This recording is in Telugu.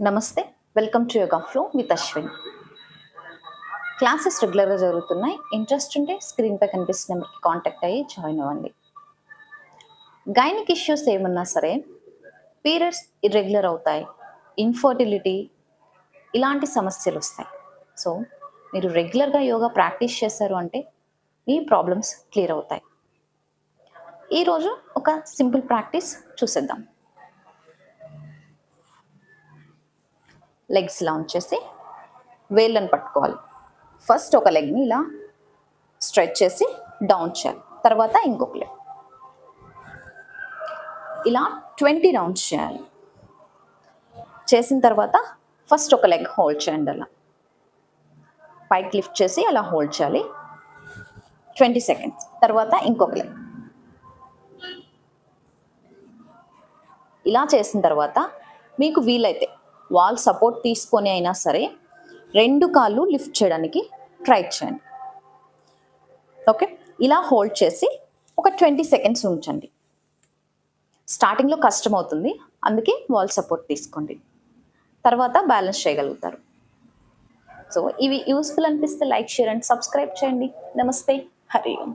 నమస్తే welcome to yoga flow with Ashwin classes రెగ్యులర్గా జరుగుతున్నాయి. ఇంట్రెస్ట్ ఉంటే స్క్రీన్పై కనిపిస్తున్న నెంబర్కి కాంటాక్ట్ అయ్యి జాయిన్ అవ్వండి. గైనిక్ ఇష్యూస్ ఏమన్నా సరే పీరియడ్స్ ఇర్రెగ్యులర్ అవుతాయి. ఇన్ఫర్టిలిటీ ఇలాంటి సమస్యలు వస్తాయి. సో మీరు రెగ్యులర్గా యోగా ప్రాక్టీస్ చేశారు అంటే మీ ప్రాబ్లమ్స్ క్లియర్ అవుతాయి. ఈరోజు ఒక సింపుల్ ప్రాక్టీస్ చూసేద్దాం. లెగ్స్ లాంచ్ చేసి వేళ్ళని పట్టుకోవాలి. ఫస్ట్ ఒక లెగ్ని ఇలా స్ట్రెచ్ చేసి డౌన్ చేయాలి. తర్వాత ఇంకొక లెగ్ ఇలా ట్వంటీ రౌండ్స్ చేయాలి. చేసిన తర్వాత ఫస్ట్ ఒక లెగ్ హోల్డ్ చేయండి అలా. పైకి లిఫ్ట్ చేసి అలా హోల్డ్ చేయాలి. ట్వంటీ సెకండ్స్ తర్వాత ఇంకొక లెగ్ ఇలా చేసిన తర్వాత మీకు వీలైతే వాల్ సపోర్ట్ తీసుకొని అయినా సరే రెండు కాళ్ళు లిఫ్ట్ చేయడానికి ట్రై చేయండి. ఓకే? ఇలా హోల్డ్ చేసి ఒక ట్వంటీ సెకండ్స్ ఉంచండి. స్టార్టింగ్లో కష్టం అవుతుంది. అందుకే వాల్ సపోర్ట్ తీసుకోండి. తర్వాత బ్యాలెన్స్ చేయగలుగుతారు. సో ఇవి యూస్ఫుల్ అనిపిస్తే లైక్ షేర్ అండ్ సబ్స్క్రైబ్ చేయండి. నమస్తే. హరి ఓం.